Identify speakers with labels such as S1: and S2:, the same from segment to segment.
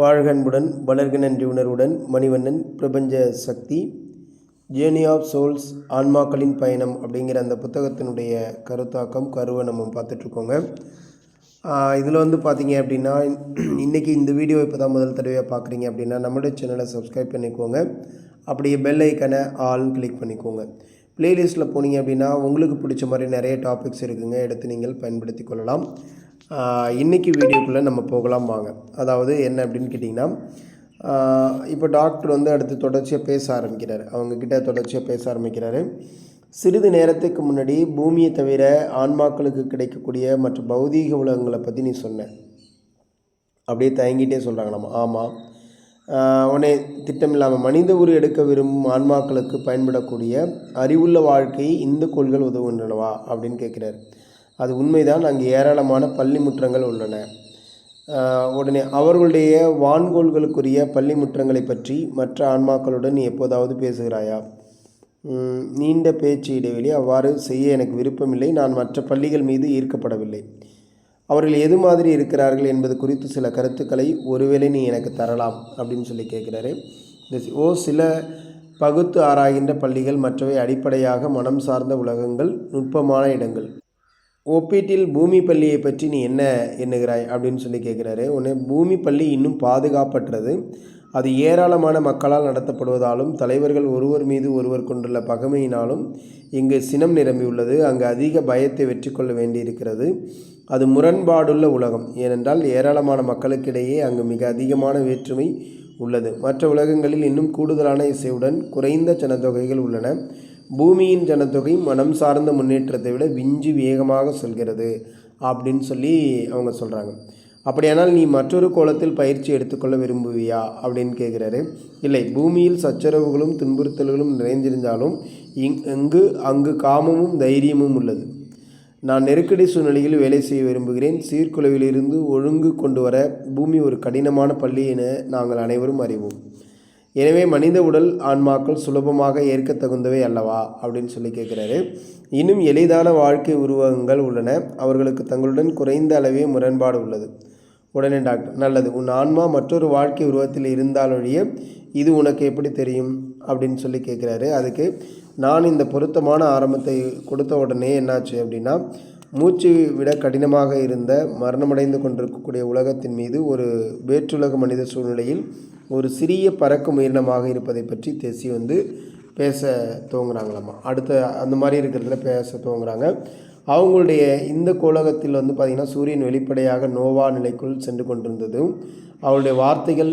S1: வாழ்கன்புடன் வளர்க நன்றி உணர்வுடன் மணிவண்ணன் பிரபஞ்ச சக்தி ஜேர்னி ஆஃப் சோல்ஸ் ஆன்மாக்களின் பயணம் அப்படிங்கிற அந்த புத்தகத்தினுடைய கருத்தாக்கம் கருவை நம்ம பார்த்துட்ருக்கோங்க. இதில் வந்து பார்த்தீங்க அப்படின்னா இன்றைக்கி இந்த வீடியோ இப்போ தான் முதல் தடவையாக பார்க்குறீங்க அப்படின்னா நம்மளுடைய சேனலை சப்ஸ்கிரைப் பண்ணிக்கோங்க. அப்படியே பெல் ஐக்கனை ஆல்னு கிளிக் பண்ணிக்கோங்க. ப்ளேலிஸ்ட்டில் போனீங்க அப்படின்னா உங்களுக்கு பிடிச்ச மாதிரி நிறைய டாபிக்ஸ் இருக்குங்க எடுத்து நீங்கள் பயன்படுத்தி கொள்ளலாம். இன்றைக்கி வீடியோக்குள்ளே நம்ம போகலாம் வாங்க. அதாவது என்ன அப்படின்னு கேட்டிங்கன்னா இப்போ டாக்டர் வந்து அடுத்து தொடர்ச்சியாக பேச ஆரம்பிக்கிறார். அவங்கக்கிட்ட தொடர்ச்சியாக பேச ஆரம்பிக்கிறாரு. சிறிது நேரத்துக்கு முன்னாடி பூமியை தவிர ஆன்மாக்களுக்கு கிடைக்கக்கூடிய மற்ற பௌதீக உலகங்களை பற்றி நீ சொன்ன. அப்படியே தயங்கிட்டே சொல்கிறாங்க நம்ம ஆமாம் உடனே திட்டமில்லாமல் மனித உரு எடுக்க விரும்பும் ஆன்மாக்களுக்கு பயன்படக்கூடிய அறிவுள்ள வாழ்க்கை இந்த கோள்கள் உதவுகின்றனவா அப்படின்னு கேட்குறாரு அது உண்மைதான். அங்கு ஏராளமான பள்ளி முற்றங்கள் உள்ளன உடனே அவர்களுடைய வான்கோள்களுக்குரிய பள்ளி முற்றங்களை பற்றி மற்ற ஆன்மாக்களுடன் நீ எப்போதாவது பேசுகிறாயா? நீண்ட பேச்சு இடைவெளி அவ்வாறு செய்ய எனக்கு விருப்பமில்லை. நான் மற்ற பள்ளிகள் மீது ஈர்க்கப்படவில்லை. அவர்கள் எது மாதிரி இருக்கிறார்கள் என்பது குறித்து சில கருத்துக்களை ஒருவேளை நீ எனக்கு தரலாம் அப்படின்னு சொல்லி கேட்குறாரு. ஓ சில பகுத்து ஆராய்கின்ற பள்ளிகள் மற்றவை அடிப்படையாக மனம் சார்ந்த உலகங்கள் நுட்பமான இடங்கள். ஒப்பீட்டில் பூமி பள்ளியை பற்றி நீ என்ன எண்ணுகிறாய் அப்படின்னு சொல்லி கேட்குறாரு. உடனே பூமி பள்ளி இன்னும் பாதுகாப்பற்றது. அது ஏராளமான மக்களால் நடத்தப்படுவதாலும் தலைவர்கள் ஒருவர் மீது ஒருவர் கொண்டுள்ள பகைமையினாலும் இங்கு சினம் நிரம்பியுள்ளது. அங்கு அதிக பயத்தை வெற்றி கொள்ள வேண்டியிருக்கிறது. அது முரண்பாடுள்ள உலகம். ஏனென்றால் ஏராளமான மக்களுக்கிடையே அங்கு மிக அதிகமான வேற்றுமை உள்ளது. மற்ற உலகங்களில் இன்னும் கூடுதலான இசையுடன் குறைந்த ஜனத்தொகைகள் உள்ளன. பூமியின் ஜனத்தொகை மனம் சார்ந்த முன்னேற்றத்தை விட விஞ்சு வேகமாக செல்கிறது அப்படின்னு சொல்லி அவங்க சொல்கிறாங்க அப்படியானால் நீ மற்றொரு கோலத்தில் பயிற்சி எடுத்துக்கொள்ள விரும்புவியா? அப்படின்னு கேட்குறாரு இல்லை பூமியில் சச்சரவுகளும் துன்புறுத்தல்களும் நிறைந்திருந்தாலும் இங் இங்கு அங்கு காமமும் தைரியமும் உள்ளது. நான் நெருக்கடி சூழ்நிலையில் வேலை செய்ய விரும்புகிறேன். சீர்குலைவிலிருந்து ஒழுங்கு கொண்டு வர பூமி ஒரு கடினமான பள்ளி என நாங்கள் அனைவரும் அறிவோம். எனவே மனித உடல் ஆன்மாக்கள் சுலபமாக ஏற்க தகுந்தவை அல்லவா? அப்படின்னு சொல்லி கேட்குறாரு. இன்னும் எளிதான வாழ்க்கை உருவகங்கள் உள்ளன. அவர்களுக்கு தங்களுடன் குறைந்த அளவே முரண்பாடு உள்ளது. உடனே டாக்டர் நல்லது. உன் ஆன்மா மற்றொரு வாழ்க்கை உருவத்தில் இருந்தாலொழிய இது உனக்கு எப்படி தெரியும்? அப்படின்னு சொல்லி கேட்குறாரு. அதுக்கு நான் இந்த பொருத்தமான ஆரம்பத்தை கொடுத்த உடனே என்னாச்சு அப்படின்னா மூச்சு விட கடினமாக இருந்த மரணமடைந்து கொண்டிருக்கக்கூடிய உலகத்தின் மீது ஒரு வேற்றுலக மனித சூழ்நிலையில் ஒரு சிறிய பறக்கும் உயிரினமாக இருப்பதை பற்றி தேசி வந்து பேச துவங்குறாங்களாம்மா அடுத்த அந்த மாதிரி இருக்கிறதுல பேச துவங்குறாங்க. அவங்களுடைய இந்த கோலகத்தில் வந்து பார்த்திங்கன்னா சூரியன் வெளிப்படையாக நோவா நிலைக்குள் சென்று கொண்டிருந்ததும் அவருடைய வார்த்தைகள்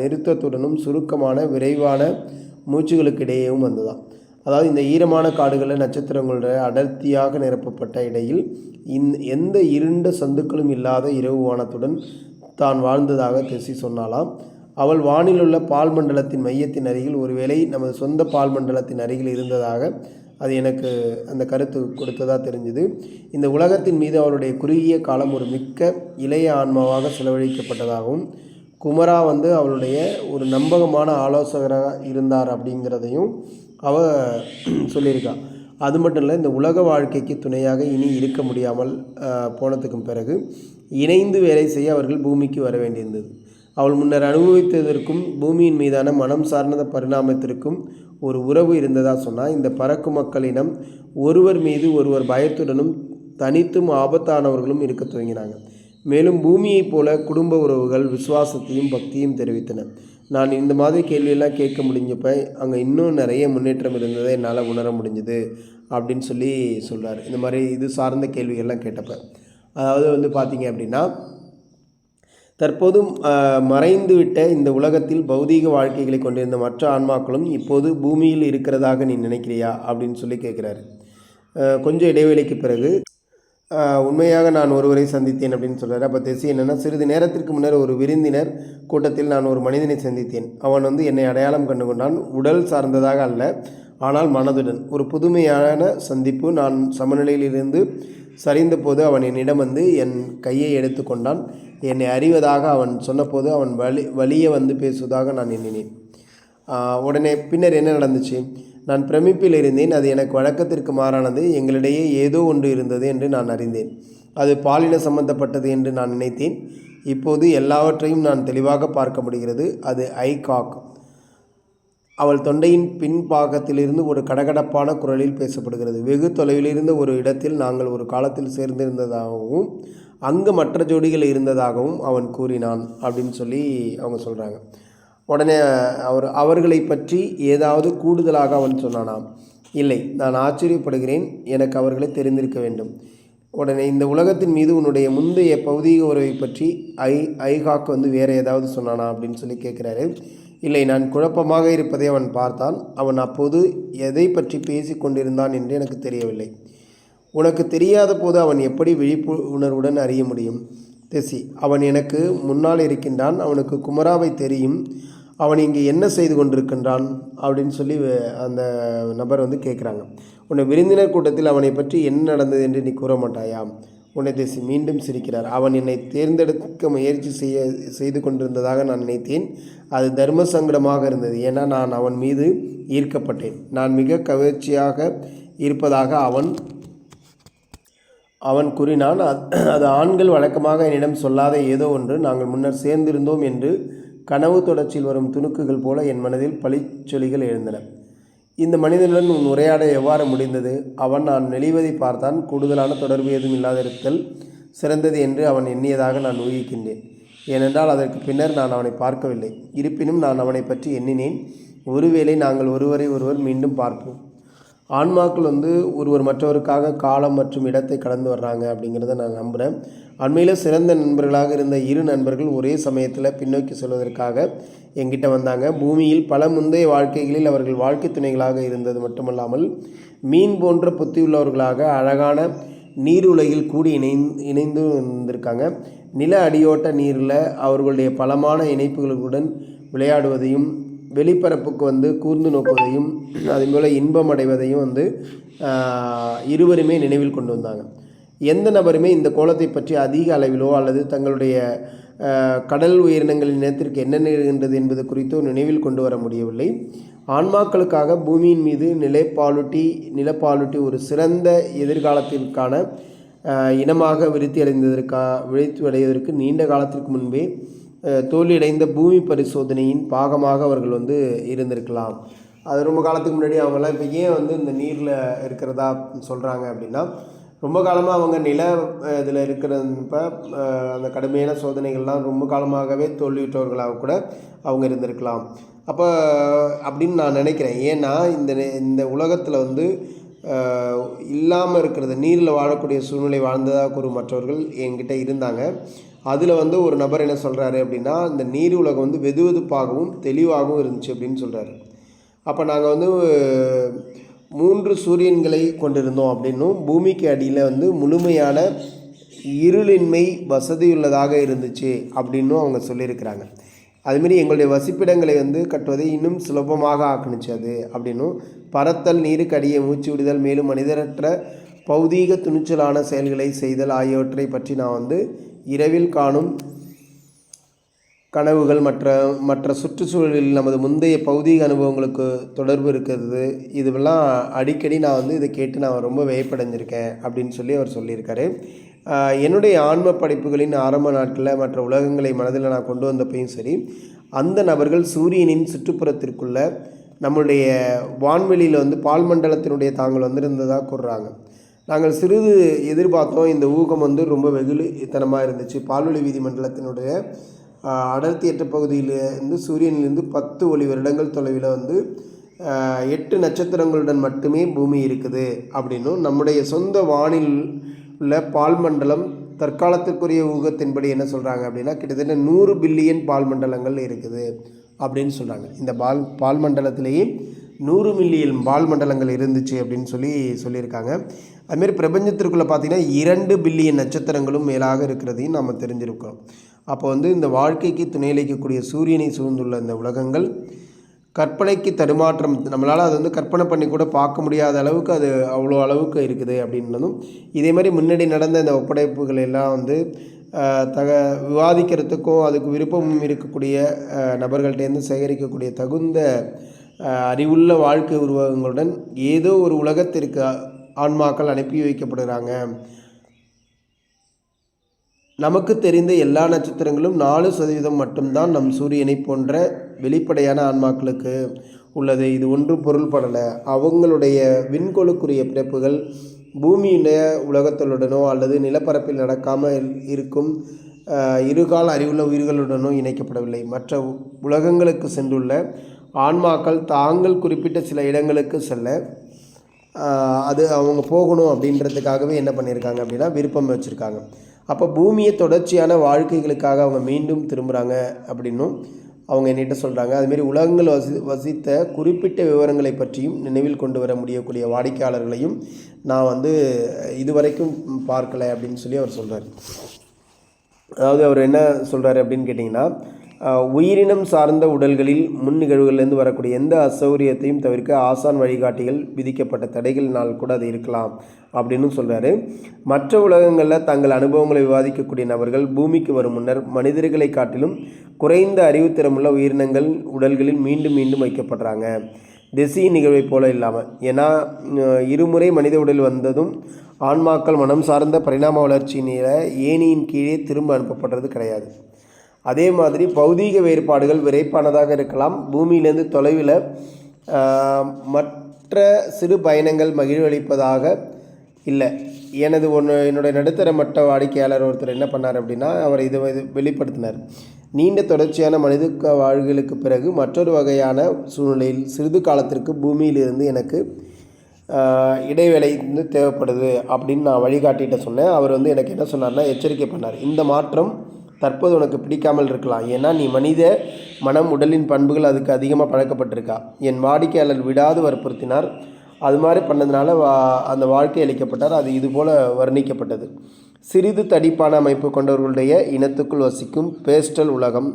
S1: நிறுத்தத்துடனும் சுருக்கமான விரைவான மூச்சுகளுக்கு இடையேயும் வந்ததாம். அதாவது இந்த ஈரமான காடுகளில் நட்சத்திரங்களுடைய அடர்த்தியாக நிரப்பப்பட்ட இடையில் இந் எந்த இருண்ட சந்துக்களும் இல்லாத இரவு வானத்துடன் தான் வாழ்ந்ததாக தெசி சொன்னாலாம். அவள் வானில் உள்ள பால் மண்டலத்தின் மையத்தின் அருகில் ஒருவேளை நமது சொந்த பால் மண்டலத்தின் அருகில் இருந்ததாக அது எனக்கு அந்த கருத்து கொடுத்ததாக தெரிஞ்சுது. இந்த உலகத்தின் மீது அவளுடைய குறுகிய காலம் ஒரு மிக்க இளைய ஆன்மாவாக செலவழிக்கப்பட்டதாகவும் குமரா வந்து அவளுடைய ஒரு நம்பகமான ஆலோசகராக இருந்தார் அப்படிங்கிறதையும் அவ சொல்லியிருக்கா. அது மட்டும் இல்லை இந்த உலக வாழ்க்கைக்கு துணையாக இனி இருக்க முடியாமல் போனதுக்கும் பிறகு இணைந்து வேலை செய்ய அவர்கள் பூமிக்கு வர வேண்டியிருந்தது. அவள் முன்னர் அனுபவித்ததற்கும் பூமியின் மீதான மனம் சார்ந்த பரிணாமத்திற்கும் ஒரு உறவு இருந்ததாக சொன்னால் இந்த பறக்கும் மக்களிடம் ஒருவர் மீது ஒருவர் பயத்துடனும் தனித்தும் ஆபத்தானவர்களும் இருக்க துவங்கினாங்க. மேலும் பூமியைப் போல குடும்ப உறவுகள் விசுவாசத்தையும் பக்தியும் தெரிவித்தன. நான் இந்த மாதிரி கேள்வியெல்லாம் கேட்க முடிஞ்சப்ப அங்கே இன்னும் நிறைய முன்னேற்றம் இருந்ததை என்னால் உணர முடிஞ்சுது அப்படின்னு சொல்லி சொல்கிறார் இந்த மாதிரி இது சார்ந்த கேள்விகள்லாம் கேட்டப்ப. அதாவது வந்து பார்த்தீங்க அப்படின்னா தற்போதும் மறைந்துவிட்ட இந்த உலகத்தில் பௌதீக வாழ்க்கைகளை கொண்டிருந்த மற்ற ஆன்மாக்களும் இப்போது பூமியில் இருக்கிறதாக நீ நினைக்கிறியா அப்படின்னு சொல்லி கேட்குறாரு. கொஞ்சம் இடைவெளிக்கு பிறகு உண்மையாக நான் ஒருவரை சந்தித்தேன் அப்படின்னு சொல்கிறார் அப்போ தெசி என்னென்னா சிறிது நேரத்திற்கு முன்னர் ஒரு விருந்தினர் கூட்டத்தில் நான் ஒரு மனிதனை சந்தித்தேன். அவன் வந்து என்னை அடையாளம் கண்டு கொண்டான் உடல் சார்ந்ததாக அல்ல ஆனால் மனதுடன். ஒரு புதுமையான சந்திப்பு. நான் சமநிலையிலிருந்து சரிந்த போது அவன் என்னிடம் வந்து என் கையை எடுத்துக்கொண்டான் என்னை அறிவதாக அவன் சொன்னபோது அவன் வலி வழியே வந்து பேசுவதாக நான் எண்ணினேன். உடனே பின்னர் என்ன நடந்துச்சு? நான் பிரமிப்பில் இருந்தேன். அது எனக்கு வழக்கத்திற்கு மாறானது. எங்களிடையே ஏதோ ஒன்று இருந்தது என்று நான் அறிந்தேன். அது பாலின சம்பந்தப்பட்டது என்று நான் நினைத்தேன். இப்போது எல்லாவற்றையும் நான் தெளிவாக பார்க்க முடிகிறது. அது ஐகாக். அவள் தொண்டையின் பின்பாகத்திலிருந்து ஒரு கடகடப்பான குரலில் பேசப்படுகிறது. வெகு தொலைவிலிருந்த ஒரு இடத்தில் நாங்கள் ஒரு காலத்தில் சேர்ந்திருந்ததாகவும் அங்கு மற்ற ஜோடிகள் இருந்ததாகவும் அவன் கூறினான் அப்படின்னு சொல்லி அவங்க சொல்கிறாங்க உடனே அவர் அவர்களை பற்றி ஏதாவது கூடுதலாக அவன் சொன்னானாம். இல்லை நான் ஆச்சரியப்படுகிறேன். எனக்கு அவர்களை தெரிந்திருக்க வேண்டும். உடனே இந்த உலகத்தின் மீது உன்னுடைய முந்தைய பௌதீக உறவை பற்றி ஐ ஐகாக் வந்து வேறு ஏதாவது சொன்னானா? அப்படின்னு சொல்லி கேட்குறாரு. இல்லை நான் குழப்பமாக இருப்பதை அவன் பார்த்தான். அவன் அப்போது எதை பற்றி பேசி கொண்டிருந்தான் என்று எனக்கு தெரியவில்லை. உனக்கு தெரியாத போது அவன் எப்படி விழிப்புணர்வுடன் அறிய முடியும்? திசி அவன் எனக்கு முன்னால் இருக்கின்றான். அவனுக்கு குமராவை தெரியும். அவன் இங்கே என்ன செய்து கொண்டிருக்கின்றான் அப்படின்னு சொல்லி அந்த நபர் வந்து கேட்குறாங்க. உன்னை விருந்தினர் கூட்டத்தில் அவனை பற்றி என்ன நடந்தது என்று நீ கூற மாட்டாயா? உன்னை தேசி மீண்டும் சிரிக்கிறார். அவன் என்னை தேர்ந்தெடுக்க முயற்சி செய்ய செய்து கொண்டிருந்ததாக நான் நினைத்தேன். அது தர்ம சங்கடமாக இருந்தது. ஏன்னா நான் அவன் மீது ஈர்க்கப்பட்டேன். நான் மிக கவர்ச்சியாக இருப்பதாக அவன் அவன் கூறினான். அது ஆண்கள் வழக்கமாக என்னிடம் சொல்லாத ஏதோ ஒன்று. நாங்கள் முன்னர் சேர்ந்திருந்தோம் என்று கனவு தொடர்ச்சியில் வரும் துணுக்குகள் போல என் மனதில் பழிச்சொலிகள் எழுந்தன. இந்த மனிதனுடன் உன் உரையாட எவ்வாறு முடிந்தது? அவன் நான் நெளிவதை பார்த்தான். கூடுதலான தொடர்பு எதுவும் இல்லாதிருத்தல் சிறந்தது என்று அவன் எண்ணியதாக நான் ஊகிக்கின்றேன். ஏனென்றால் அதற்கு பின்னர் நான் அவனை பார்க்கவில்லை. இருப்பினும் நான் அவனை பற்றி எண்ணினேன். ஒருவேளை நாங்கள் ஒருவரை ஒருவர் மீண்டும் பார்ப்போம். ஆன்மாக்கள் வந்து ஒருவர் மற்றவருக்காக காலம் மற்றும் இடத்தை கடந்து வர்றாங்க அப்படிங்கிறத நான் நம்புகிறேன் அண்மையில் சிறந்த நண்பர்களாக இருந்த இரு நண்பர்கள் ஒரே சமயத்தில் பின்னோக்கி செல்வதற்காக எங்கிட்ட வந்தாங்க. பூமியில் பல முந்தைய வாழ்க்கைகளில் அவர்கள் வாழ்க்கை துணைகளாக இருந்தது மட்டுமல்லாமல் மீன் போன்ற புத்தியுள்ளவர்களாக அழகான நீர் உலகில் கூடி இணைந்து இணைந்து இருந்திருக்காங்க நில அடியோட்ட நீரில் அவர்களுடைய பலமான இணைப்புகளுடன் விளையாடுவதையும் வெளிப்பரப்புக்கு வந்து கூர்ந்து நோக்குவதையும் அதன் போல் இன்பம் அடைவதையும் வந்து இருவருமே நினைவில் கொண்டு வந்தாங்க. எந்த நபருமே இந்த கோலத்தை பற்றி அதிக அளவிலோ அல்லது தங்களுடைய கடல் உயிரினங்களின் இனத்திற்கு என்ன நிகழ்கின்றது என்பது குறித்தோ நினைவில் கொண்டு வர முடியவில்லை. ஆன்மாக்களுக்காக பூமியின் மீது நிலைப்பாலுட்டி நிலப்பாலுட்டி ஒரு சிறந்த எதிர்காலத்திற்கான இனமாக விருத்தி அடைந்ததற்கா விழித்து அடைவதற்கு நீண்ட காலத்திற்கு முன்பே தோல்வியடைந்த பூமி பரிசோதனையின் பாகமாக அவர்கள் வந்து இருந்திருக்கலாம். அது ரொம்ப காலத்துக்கு முன்னாடி அவங்கெல்லாம் இப்போ ஏன் வந்து இந்த நீரில் இருக்கிறதா சொல்கிறாங்க அப்படின்னா ரொம்ப காலமாக அவங்க நில இதில் இருக்கிறப்ப அந்த கடுமையான சோதனைகள்லாம் ரொம்ப காலமாகவே தோல்வியுற்றவர்களாக கூட அவங்க இருந்திருக்கலாம். அப்போ அப்படின்னு நான் நினைக்கிறேன். ஏன்னா இந்த இந்த உலகத்தில் வந்து இல்லாமல் இருக்கிறது நீரில் வாழக்கூடிய சூழ்நிலை வாழ்ந்ததாக கூறும் மற்றவர்கள் என்கிட்ட இருந்தாங்க. அதில் வந்து ஒரு நபர் என்ன சொல்கிறாரு அப்படின்னா இந்த நீர் உலகம் வந்து வெதுவெதுப்பாகவும் தெளிவாகவும் இருந்துச்சு அப்படின்னு சொல்கிறாரு அப்போ நாங்கள் வந்து மூன்று சூரியன்களை கொண்டிருந்தோம் அப்படின்னும் பூமிக்கு அடியில் வந்து முழுமையான இருளின்மை வசதியுள்ளதாக இருந்துச்சு அப்படின்னும் அவங்க சொல்லியிருக்கிறாங்க. அதுமாரி எங்களுடைய வசிப்பிடங்களை வந்து கட்டுவதை இன்னும் சுலபமாக ஆக்குனுச்சு அது அப்படின்னும் பறத்தல் நீருக்கு அடியே மூச்சு விடுதல் மேலும் மனிதரற்ற பௌதீக துணிச்சலான செயல்களை செய்தல் ஆகியவற்றை பற்றி நான் வந்து இரவில் காணும் கனவுகள் மற்ற மற்ற சுற்றுச்சூழலில் நமது முந்தைய பௌதீக அனுபவங்களுக்கு தொடர்பு இருக்கிறது. இதுவெல்லாம் அடிக்கடி நான் வந்து இதை கேட்டு நான் ரொம்ப வியப்படைஞ்சிருக்கேன் அப்படின்னு சொல்லி அவர் சொல்லியிருக்காரு. என்னுடைய ஆன்ம படைப்புகளின் ஆரம்ப நாட்களில் மற்ற உலகங்களை மனதில் நான் கொண்டு வந்தப்பையும் சரி அந்த நபர்கள் சூரியனின் சுற்றுப்புறத்திற்குள்ள நம்மளுடைய வான்வெளியில் வந்து பால் மண்டலத்தினுடைய தாங்கள் வந்திருந்ததாக கூறுறாங்க. நாங்கள் சிறிது எதிர்பார்த்தோம். இந்த ஊகம் வந்து ரொம்ப வெகுளித்தனமாக இருந்துச்சு. பால்வெளி வீதி மண்டலத்தினுடைய ஆஹ், அடர்த்தியற்ற பகுதியில் இருந்து சூரியனிலிருந்து பத்து ஒளி வருடங்கள் தொலைவில் வந்து எட்டு நட்சத்திரங்களுடன் மட்டுமே பூமி இருக்குது அப்படின்னும் நம்முடைய சொந்த வானில் உள்ள பால் மண்டலம் தற்காலத்திற்குரிய ஊகத்தின்படி என்ன சொல்கிறாங்க அப்படின்னா கிட்டத்தட்ட நூறு பில்லியன் பால் மண்டலங்கள் இருக்குது அப்படின்னு சொல்கிறாங்க இந்த பால் பால் மண்டலத்திலேயே நூறு மில்லியன் பால் மண்டலங்கள் இருந்துச்சு அப்படின்னு சொல்லி சொல்லியிருக்காங்க. அதுமாரி பிரபஞ்சத்திற்குள்ளே பார்த்தீங்கன்னா இரண்டு பில்லியன் நட்சத்திரங்களும் மேலாக இருக்கிறதையும் நம்ம தெரிஞ்சிருக்கிறோம். அப்போ வந்து இந்த வாழ்க்கைக்கு துணையளிக்கக்கூடிய சூரியனை சூழ்ந்துள்ள இந்த உலகங்கள் கற்பனைக்கு தடுமாற்றம் நம்மளால் அது வந்து கற்பனை பண்ணி கூட பார்க்க முடியாத அளவுக்கு அது அவ்வளோ அளவுக்கு இருக்குது அப்படின்னதும் இதே மாதிரி முன்னாடி நடந்த இந்த ஒப்படைப்புகள் எல்லாம் வந்து தக விவாதிக்கிறதுக்கும் அதுக்கு விருப்பமும் இருக்கக்கூடிய நபர்கள்டேருந்து சேகரிக்கக்கூடிய தகுந்த அறிவுள்ள வாழ்க்கை உருவகங்களுடன் ஏதோ ஒரு உலகத்திற்கு ஆன்மாக்கள் அனுப்பி வைக்கப்படுகிறாங்க. நமக்கு தெரிந்த எல்லா நட்சத்திரங்களும் நாலு சதவீதம் மட்டும்தான் நம் சூரியனை போன்ற வெளிப்படையான ஆன்மாக்களுக்கு உள்ளது. இது ஒன்றும் பொருள்படலை. அவங்களுடைய விண்கோளுக்குரிய பிறப்புகள் பூமியுடைய உலகத்துடனோ அல்லது நிலப்பரப்பில் நடக்காமல் இருக்கும் இருகால் இருகால அறிவுள்ள உயிர்களுடனோ இணைக்கப்படவில்லை. மற்ற உலகங்களுக்கு சென்றுள்ள ஆன்மாக்கள் தாங்கள் குறிப்பிட்ட சில இடங்களுக்கு செல்ல அது அவங்க போகணும் அப்படின்றதுக்காகவே என்ன பண்ணியிருக்காங்க அப்படின்னா விருப்பம் வச்சுருக்காங்க. அப்போ பூமியை தொடர்ச்சியான வாழ்க்கைகளுக்காக அவங்க மீண்டும் திரும்புகிறாங்க அப்படின்னும் அவங்க என்கிட்ட சொல்கிறாங்க அதுமாரி உலகங்கள் வசி வசித்த குறிப்பிட்ட விவரங்களை பற்றியும் நினைவில் கொண்டு வர முடியக்கூடிய வாடிக்கையாளர்களையும் நான் வந்து இதுவரைக்கும் பார்க்கலை அப்படின்னு சொல்லி அவர் சொல்கிறார் அதாவது அவர் என்ன சொல்கிறாரு அப்படின்னு கேட்டிங்கன்னா உயிரினம் சார்ந்த உடல்களில் முன் நிகழ்வுகளிலிருந்து வரக்கூடிய எந்த அசௌரியத்தையும் தவிர்க்க ஆசான் வழிகாட்டிகள் விதிக்கப்பட்ட தடைகளினால் கூட அது இருக்கலாம் அப்படின்னு சொல்கிறாரு மற்ற உலகங்களில் தங்கள் அனுபவங்களை விவாதிக்கக்கூடிய நபர்கள் பூமிக்கு வரும் முன்னர் மனிதர்களை காட்டிலும் குறைந்த அறிவுத்திறமுள்ள உயிரினங்கள் உடல்களில் மீண்டும் மீண்டும் வைக்கப்படுறாங்க. திசை நிகழ்வைப் போல இல்லாமல் ஏன்னா இருமுறை மனித உடல் வந்ததும் ஆன்மாக்கள் மனம் சார்ந்த பரிணாம வளர்ச்சியினில ஏணியின் கீழே திரும்ப அனுப்பப்படுறது கிடையாது. அதே மாதிரி பௌதீக வேறுபாடுகள் விரைப்பானதாக இருக்கலாம். பூமியிலேருந்து தொலைவில் மற்ற சிறு பயணங்கள் மகிழ்வளிப்பதாக இல்லை. எனது ஒன்று என்னுடைய நடுத்தர மட்ட வாடிக்கையாளர் ஒருத்தர் என்ன பண்ணார் அப்படின்னா அவர் இதை இது வெளிப்படுத்தினார். நீண்ட தொடர்ச்சியான மனித வாழ்களுக்கு பிறகு மற்றொரு வகையான சூழ்நிலையில் சிறிது காலத்திற்கு பூமியிலிருந்து எனக்கு இடைவேளை வந்து தேவைப்படுது அப்படின்னு நான் வழிகாட்டிகிட்ட சொன்னேன். அவர் வந்து எனக்கு என்ன சொன்னார்னா எச்சரிக்கை பண்ணார். இந்த மாற்றம் தற்போது உனக்கு பிடிக்காமல் இருக்கலாம். ஏன்னா நீ மனித மனம் உடலின் பண்புகள் அதுக்கு அதிகமாக பழக்கப்பட்டிருக்கா. என் வாடிக்கையாளர் விடாது வற்புறுத்தினார். அது மாதிரி பண்ணதுனால வா அந்த வாழ்க்கை அளிக்கப்பட்டார். அது இதுபோல் வர்ணிக்கப்பட்டது. சிறிது தடிப்பான அமைப்பு கொண்டவர்களுடைய இனத்துக்குள் வசிக்கும் பேஸ்டல் உலகம்.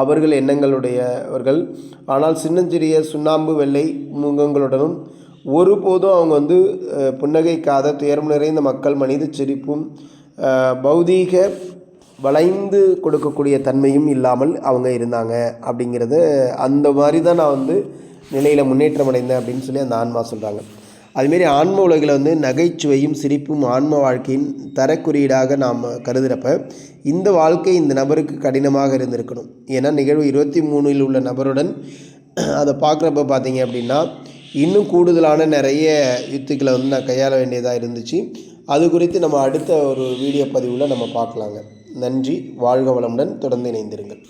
S1: அவர்கள் எண்ணங்களுடையவர்கள். ஆனால் சின்னஞ்சிறிய சுண்ணாம்பு வெள்ளை முகங்களுடனும் ஒருபோதும் அவங்க வந்து புன்னகைக்காத துயரம் நிறைந்த மக்கள் மனித சிரிப்பும் பௌதீக வளைந்து கொடுக்கக்கூடிய தன்மையும் இல்லாமல் அவங்க இருந்தாங்க அப்படிங்கிறது அந்த மாதிரி தான் நான் வந்து நிலையில் முன்னேற்றம் அடைந்தேன் அப்படின்னு சொல்லி அந்த ஆன்மா சொல்கிறாங்க அதுமாரி ஆன்ம உலகில் வந்து நகைச்சுவையும் சிரிப்பும் ஆன்ம வாழ்க்கையின் தரக்குறியீடாக நாம் கருதுகிறப்ப இந்த வாழ்க்கை இந்த நபருக்கு கடினமாக இருந்திருக்கணும். ஏன்னா நிகழ்வு இருபத்தி மூணில் உள்ள நபருடன் அதை பார்க்குறப்ப பார்த்தீங்க அப்படின்னா இன்னும் கூடுதலான நிறைய யுத்திகளை வந்து நான் கையாள வேண்டியதாக இருந்துச்சு. அது குறித்து நம்ம அடுத்த ஒரு வீடியோ பதிவில் நம்ம பார்க்கலாங்க. நன்றி வாழ்க வளமுடன் தொடர்ந்து இணைந்திருங்கள்.